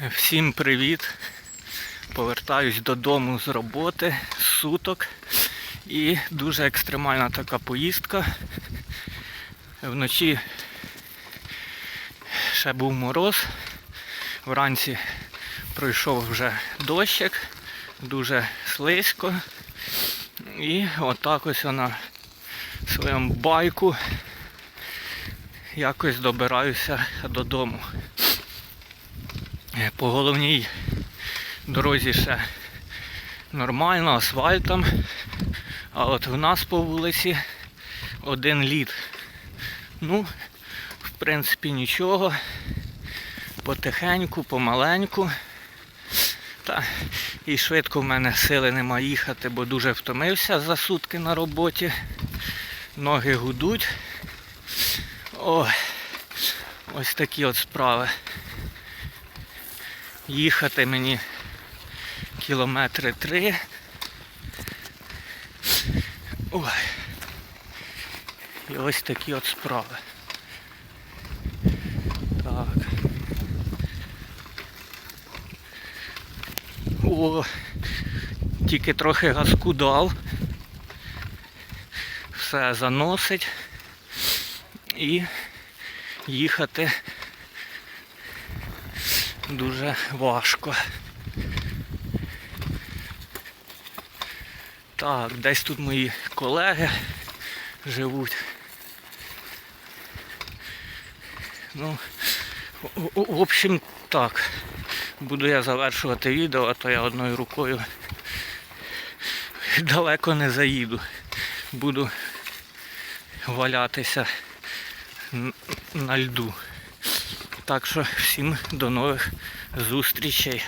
Всім привіт! Повертаюсь додому з роботи, з суток. І дуже екстремальна така поїздка. Вночі ще був мороз. Вранці пройшов вже дощик, дуже слизько. І отак ось на своєму байку якось добираюся додому. Е, По головній дорозі ще нормально, асфальтом. А от в нас по вулиці один лід. Ну, в принципі, нічого. Потихеньку, помаленьку. Та і швидко в мене сили нема їхати, бо дуже втомився за сутки на роботі. Ноги гудуть. Ой, ось такі от справи. Їхати мені кілометри три. Ой. І ось такі от справи. Так. О, тільки трохи газку дав. Все заносить. І їхати дуже важко. Так, десь тут мої колеги живуть. Ну, в- общем, так. Буду я завершувати відео, а то я одною рукою далеко не заїду. Буду валятися на льду. Так що всім до нових зустрічей.